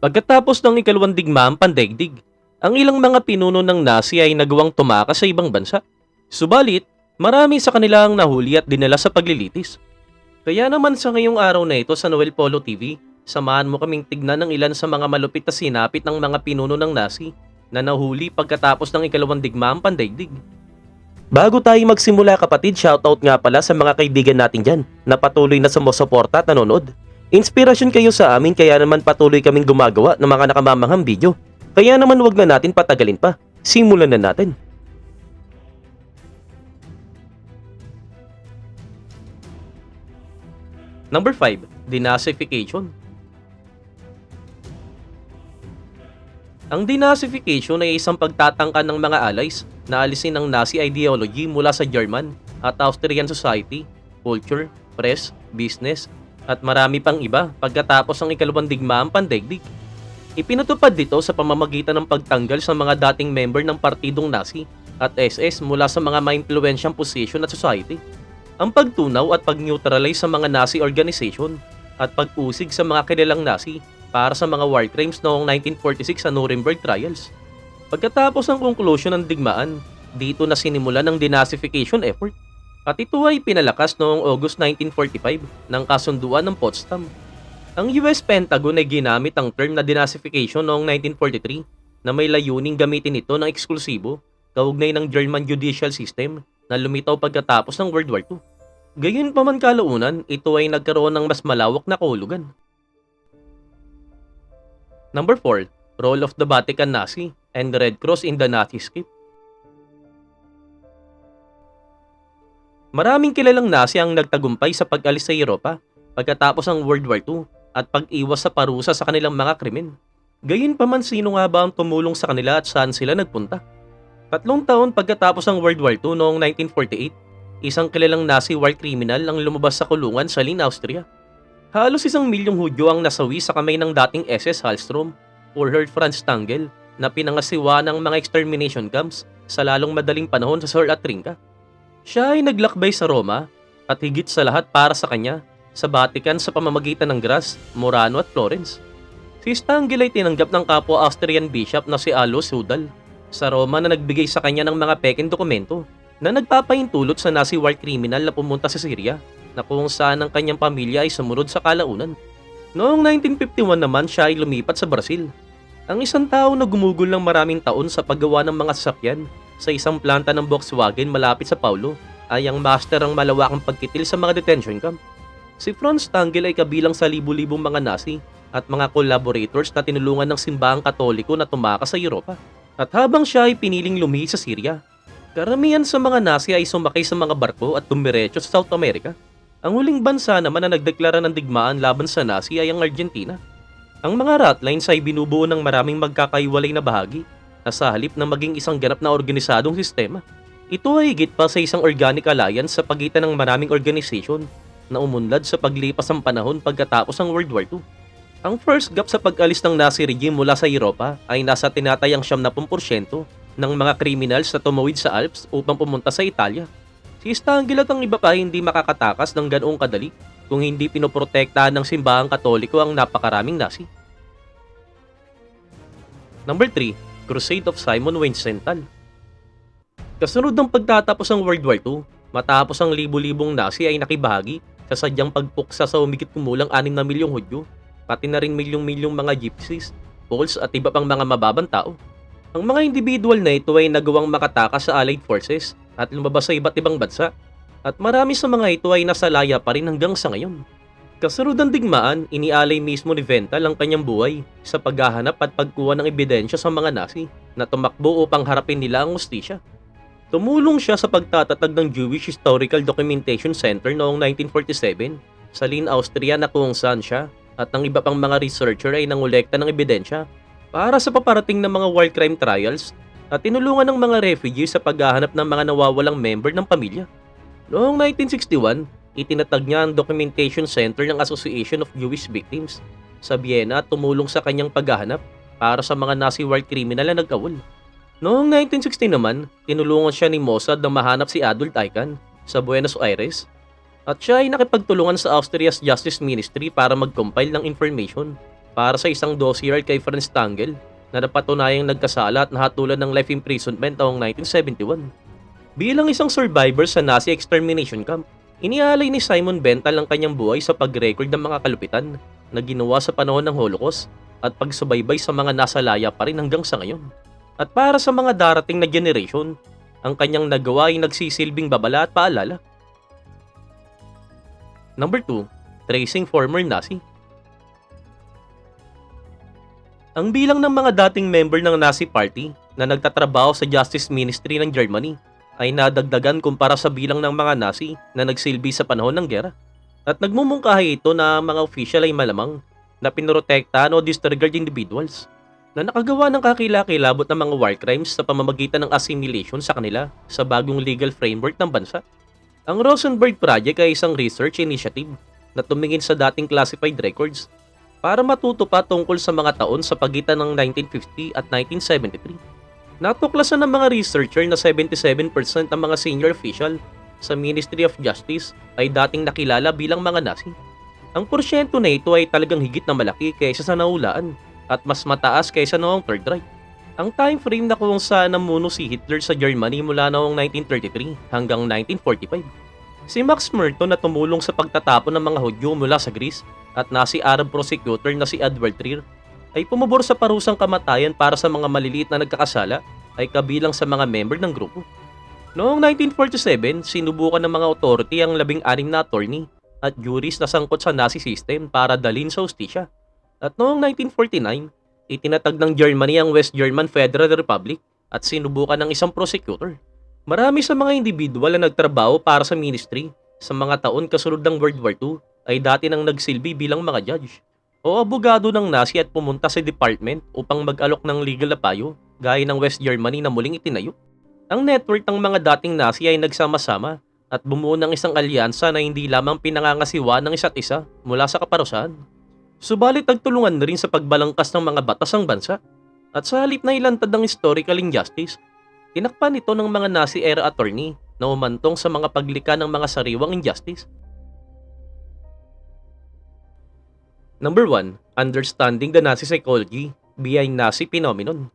Pagkatapos ng ikalawang digmaang pandaigdig, ang ilang mga pinuno ng Nazi ay nagawang tumakas sa ibang bansa. Subalit, marami sa kanila ang nahuli at dinala sa paglilitis. Kaya naman sa ngayong araw na ito sa Noel Polo TV, samahan mo kaming tignan ng ilan sa mga malupit na sinapit ng mga pinuno ng Nazi na nahuli pagkatapos ng ikalawang digmaang pandaigdig. Bago tayo magsimula kapatid, shoutout nga pala sa mga kaibigan natin dyan na patuloy na sumusuporta at nanonood. Inspirasyon kayo sa amin kaya naman patuloy kaming gumagawa ng mga nakamamanghang video. Kaya naman wag na natin patagalin pa. Simulan na natin. Number 5, denazification. Ang denazification ay isang pagtatangka ng mga allies na alisin ang Nazi ideology mula sa German at Austrian society, culture, press, business, at marami pang iba pagkatapos ng ikalawang digmaang pandaigdig. Ipinatupad dito sa pamamagitan ng pagtanggal sa mga dating member ng partidong Nazi at SS mula sa mga maimpluwensyang position at society. Ang pagtunaw at pag-neutralize sa mga Nazi organization at pag-usig sa mga kilalang Nazi para sa mga war crimes noong 1946 sa Nuremberg trials. Pagkatapos ng conclusion ng digmaan, dito na sinimulan ang denazification effort at ito ay pinalakas noong August 1945 ng kasunduan ng Potsdam. Ang US Pentagon ay ginamit ang term na denazification noong 1943 na may layuning gamitin ito ng eksklusibo kaugnay ng German judicial system na lumitaw pagkatapos ng World War II. Gayon pa man kalaunan, ito ay nagkaroon ng mas malawak na kahulugan. Number 4, Role of the Vatican Nazi and the Red Cross in the Naziscape. Maraming kilalang Nazi ang nagtagumpay sa pag-alis sa Europa pagkatapos ng World War II at pag-iwas sa parusa sa kanilang mga krimen. Gayunpaman sino nga ba ang tumulong sa kanila at saan sila nagpunta? Tatlong taon pagkatapos ng World War II noong 1948, isang kilalang Nazi war criminal ang lumabas sa kulungan sa Lin, Austria. Halos isang milyong Hudyo ang nasawi sa kamay ng dating SS Hallstrom or Herr Franz Stangl na pinangasiwa ng mga extermination camps sa lalong madaling panahon sa Sor at Trinca. Siya ay naglakbay sa Roma at higit sa lahat para sa kanya sa Vatican sa pamamagitan ng Graz, Murano at Florence. Si Stangl ay tinanggap ng kapwa Austrian bishop na si Alois Hudal sa Roma na nagbigay sa kanya ng mga peking dokumento na nagpapahintulot sa Nazi war criminal na pumunta sa Syria na kung saan ang kanyang pamilya ay sumunod sa kalaunan. Noong 1951 naman siya ay lumipat sa Brazil. Ang isang tao na gumugol ng maraming taon sa paggawa ng mga sasakyan sa isang planta ng Volkswagen malapit sa Paulo ay ang master ang malawakang pagkitil sa mga detention camp. Si Franz Stangl ay kabilang sa libu-libong mga Nazi at mga collaborators na tinulungan ng simbahang katoliko na tumakas sa Europa. At habang siya ay piniling lumihi sa Syria, karamihan sa mga Nazi ay sumakay sa mga barko at dumiretso sa South America. Ang huling bansa naman na nagdeklara ng digmaan laban sa Nazi ay ang Argentina. Ang mga ratlines ay binubuo ng maraming magkakaiwalay na bahagi na sa halip na maging isang ganap na organisadong sistema. Ito ay higit pa sa isang organic alliance sa pagitan ng maraming organization na umunlad sa paglipas ng panahon pagkatapos ng World War II. Ang first gap sa pag-alis ng Nazi regime mula sa Europa ay nasa tinatayang 70% ng mga criminals na tumawid sa Alps upang pumunta sa Italia. Si Stangl at ang iba pa hindi makakatakas ng ganoong kadali kung hindi pinoprotektahan ng simbahang katoliko ang napakaraming Nazi. Number 3, Crusade of Simon Wiesenthal. Kasunod ng pagtatapos ng World War II, matapos ang libu-libong Nazi ay nakibahagi sa sadyang pagpuksa sa umigit kumulang 6 na milyong Hudyo, pati na rin milyong-milyong mga Gypsies, Poles at iba pang mga mababang tao. Ang mga individual na ito ay nagawang makatakas sa Allied Forces at lumabas sa iba't ibang bansa, at marami sa mga ito ay nasa laya pa rin hanggang sa ngayon. Kasunod digmaan, inialay mismo ni Vental ang kanyang buhay sa paghahanap at pagkuha ng ebidensya sa mga Nazi na tumakbo upang harapin nila ang ustisya. Tumulong siya sa pagtatatag ng Jewish Historical Documentation Center noong 1947 sa Lin, Austria na kung saan siya at ang iba pang mga researcher ay nangolekta ng ebidensya para sa paparating ng mga war crime trials at tinulungan ng mga refugees sa paghahanap ng mga nawawalang member ng pamilya. Noong 1961, itinatag niya ang Documentation Center ng Association of Jewish Victims sa Vienna at tumulong sa kanyang paghahanap para sa mga Nazi war criminal na nagkawal. Noong 1960 naman, tinulungan siya ni Mossad na mahanap si Adolf Eichmann sa Buenos Aires at siya ay nakipagtulungan sa Austria's Justice Ministry para mag-compile ng information para sa isang dossier kay Franz Stangl na napatunayang nagkasala at nahatulan ng life imprisonment taong 1971. Bilang isang survivor sa Nazi extermination camp, inialay ni Simon Bental ang kanyang buhay sa pag-record ng mga kalupitan na ginawa sa panahon ng Holocaust at pagsubaybay sa mga nasa laya pa rin hanggang sa ngayon. At para sa mga darating na generation, ang kanyang nagawa ay nagsisilbing babala at paalala. Number 2, Tracing Former Nazi Ang bilang ng mga dating member ng Nazi Party na nagtatrabaho sa Justice Ministry ng Germany ay nadagdagan kumpara sa bilang ng mga Nazi na nagsilbi sa panahon ng gera. At nagmumungkahi ito na mga official ay malamang na pinrotektahan o disregard individuals na nakagawa ng kakilakilabot ng mga war crimes sa pamamagitan ng assimilation sa kanila sa bagong legal framework ng bansa. Ang Rosenberg Project ay isang research initiative na tumingin sa dating classified records para matuto pa tungkol sa mga taon sa pagitan ng 1950 at 1973. Natuklasan ng mga researcher na 77% ng mga senior official sa Ministry of Justice ay dating nakilala bilang mga Nazi. Ang porsyento na ito ay talagang higit na malaki kaysa sa naulaan at mas mataas kaysa noong Third Reich. Ang time frame na kung saan namuno si Hitler sa Germany mula noong 1933 hanggang 1945. Si Max Merton na tumulong sa pagtatapon ng mga Hudyo mula sa Greece at Nazi Arab prosecutor na si Edward Trier ay pumabor sa parusang kamatayan para sa mga maliliit na nagkakasala ay kabilang sa mga member ng grupo. Noong 1947, sinubukan ng mga authority ang labing-anim na attorney at juries na sangkot sa Nazi system para dalhin sa hustisya. At noong 1949, itinatag ng Germany ang West German Federal Republic at sinubukan ng isang prosecutor. Marami sa mga individual na nagtrabaho para sa ministry sa mga taon kasunod ng World War II ay dati nang nagsilbi bilang mga judge o abogado ng Nazi at pumunta sa department upang mag-alok ng legal na payo gaya ng West Germany na muling itinayo. Ang network ng mga dating Nazi ay nagsama-sama at bumuo ng isang alyansa na hindi lamang pinangangasiwa ng isa't isa mula sa kaparusahan. Subalit nagtulungan na rin sa pagbalangkas ng mga batas ng bansa at sa halip na ilantad ng historical injustice, tinakpan ito ng mga Nazi-era attorney na umantong sa mga paglika ng mga sariwang injustice Number 1, understanding the Nazi psychology behind Nazi phenomenon.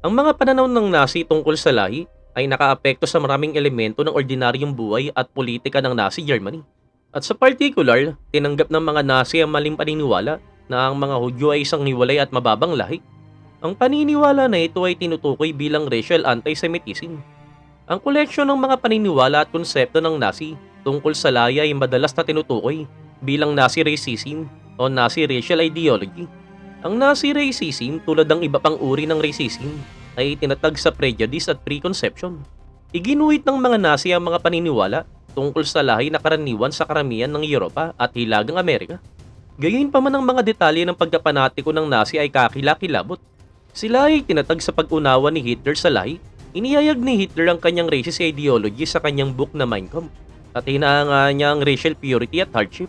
Ang mga pananaw ng Nazi tungkol sa lahi ay nakaapekto sa maraming elemento ng ordinaryong buhay at politika ng Nazi Germany. At sa particular, tinanggap ng mga Nazi ang maling paniniwala na ang mga Hudyo ay isang hiwalay at mababang lahi. Ang paniniwala na ito ay tinutukoy bilang racial antisemitism. Ang koleksyon ng mga paniniwala at konsepto ng Nazi tungkol sa lahi ay madalas na tinutukoy bilang Nazi racism o Nazi racial ideology. Ang Nazi racism tulad ng iba pang uri ng racism ay tinatag sa prejudice at preconception. Iginuhit ng mga Nazi ang mga paniniwala tungkol sa lahi na karaniwan sa karamihan ng Europa at Hilagang Amerika. Gayon pa man ang mga detalye ng pagkapanatiko ng Nazi ay kakilakilabot. Sila ay tinatag sa pag-unawa ni Hitler sa lahi. Iniyayag ni Hitler ang kanyang racist ideology sa kanyang book na Mein Kampf at hinahanga niya ang racial purity at hardship.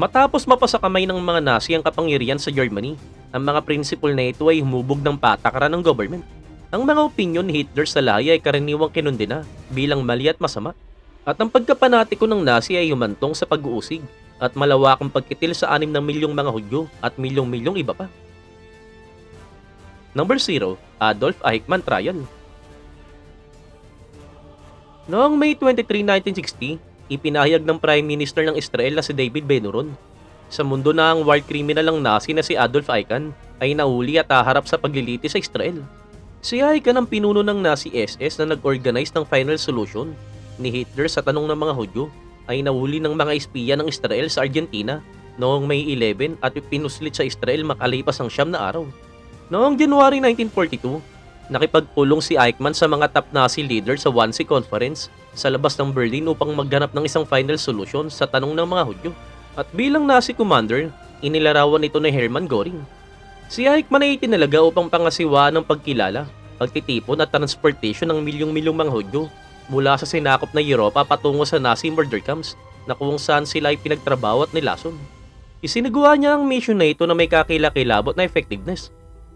Matapos mapasa kamay ng mga Nazi ang kapangyarihan sa Germany, ang mga prinsipal na ito ay humubog ng patakaran ng government. Ang mga opinyon ni Hitler sa lahi ay karaniwang kinundina bilang mali at masama. At ang pagkapanatiko ng Nazi ay humantong sa pag-uusig at malawakang pagkitil sa anim ng milyong mga Hudyo at milyong-milyong iba pa. Number 0, Adolf Eichmann Trial Noong May 23, 1960, ipinahayag ng Prime Minister ng Israel na si David Ben-Gurion. Sa mundo na ang war criminal ng Nazi na si Adolf Eichmann ay nahuli at haharap sa pagliliti sa Israel. Si Eichmann ang pinuno ng Nazi SS na nag-organize ng final solution ni Hitler sa tanong ng mga Hudyo ay nahuli ng mga espiya ng Israel sa Argentina noong May 11 at pinuslit sa Israel makalipas ang siyam na araw. Noong January 1942, nakipagpulong si Eichmann sa mga top Nazi leaders sa Wannsee Conference sa labas ng Berlin upang magganap ng isang final solution sa tanong ng mga Hudyo. At bilang Nazi commander, inilarawan ito ni Hermann Göring. Si Eichmann ay itinalaga upang pangasiwaan ng pagkilala, pagtitipon at transportation ng milyong-milyong mga Hudyo mula sa sinakop na Europa patungo sa Nazi murder camps na kung saan sila ay pinagtrabaho at nilason. Isinagawa niya ang mission na ito na may kakilakilabot na effectiveness.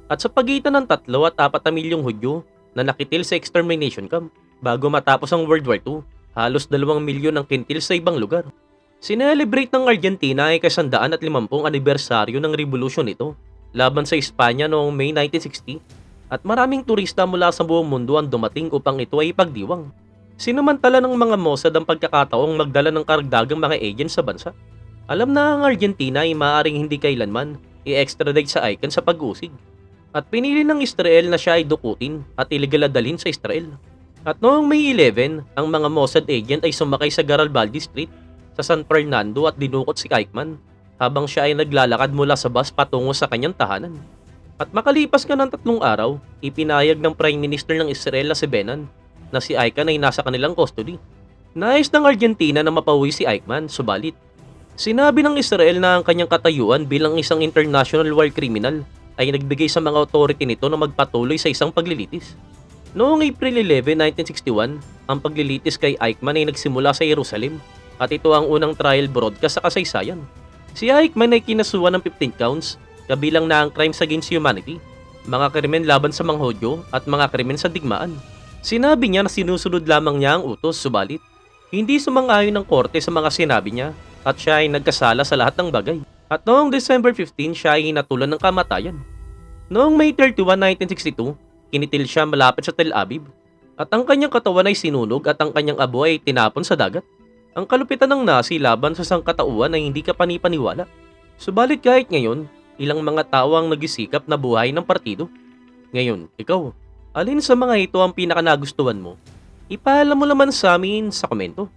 At sa pagitan ng tatlo at apat na milyong Hudyo na nakitil sa extermination camp, Bago matapos ang World War II, halos dalawang milyon ang kintil sa ibang lugar. Sinelebrate ng Argentina ay kasandaan at limampung anibersaryo ng revolusyon nito laban sa Espanya noong May 1960 at maraming turista mula sa buong mundo ang dumating upang ito ay pagdiwang. Sinamantala ng mga Mossad ang pagkakataong magdala ng karagdagang mga agent sa bansa. Alam na ang Argentina ay maaaring hindi kailanman i-extradite sa ICANN sa pag-usig. At pinili ng Israel na siya ay dukutin at illegal na dalhin sa Israel. At noong May 11, ang mga Mossad agent ay sumakay sa Garibaldi Street sa San Fernando at dinukot si Eichmann habang siya ay naglalakad mula sa bus patungo sa kanyang tahanan. At makalipas nga ng tatlong araw, ipinayag ng Prime Minister ng Israel na si Benan na si Eichmann ay nasa kanilang custody. Nais ng Argentina na mapauwi si Eichmann, subalit. Sinabi ng Israel na ang kanyang katayuan bilang isang international war criminal ay nagbigay sa mga authority nito na magpatuloy sa isang paglilitis. Noong April 11, 1961, ang paglilitis kay Eichmann ay nagsimula sa Jerusalem at ito ang unang trial broadcast sa kasaysayan. Si Eichmann ay kinasuhan ng 15 counts, kabilang na ang crimes against humanity, mga krimen laban sa mga Hudyo at mga krimen sa digmaan. Sinabi niya na sinusunod lamang niya ang utos, subalit hindi sumang-ayon ng korte sa mga sinabi niya at siya ay nagkasala sa lahat ng bagay. At noong December 15, siya ay hinatulan ng kamatayan. Noong May 31, 1962, kinitil siya malapit sa Tel Aviv at ang kanyang katawan ay sinunog at ang kanyang abo ay tinapon sa dagat. Ang kalupitan ng Nazi laban sa sangkatauhan ay hindi ka panipaniwala. Subalit kahit ngayon, ilang mga tao ang nagisikap na buhay ng partido. Ngayon, ikaw, alin sa mga ito ang pinaka nagustuhan mo? Ipaalam mo naman sa amin sa komento.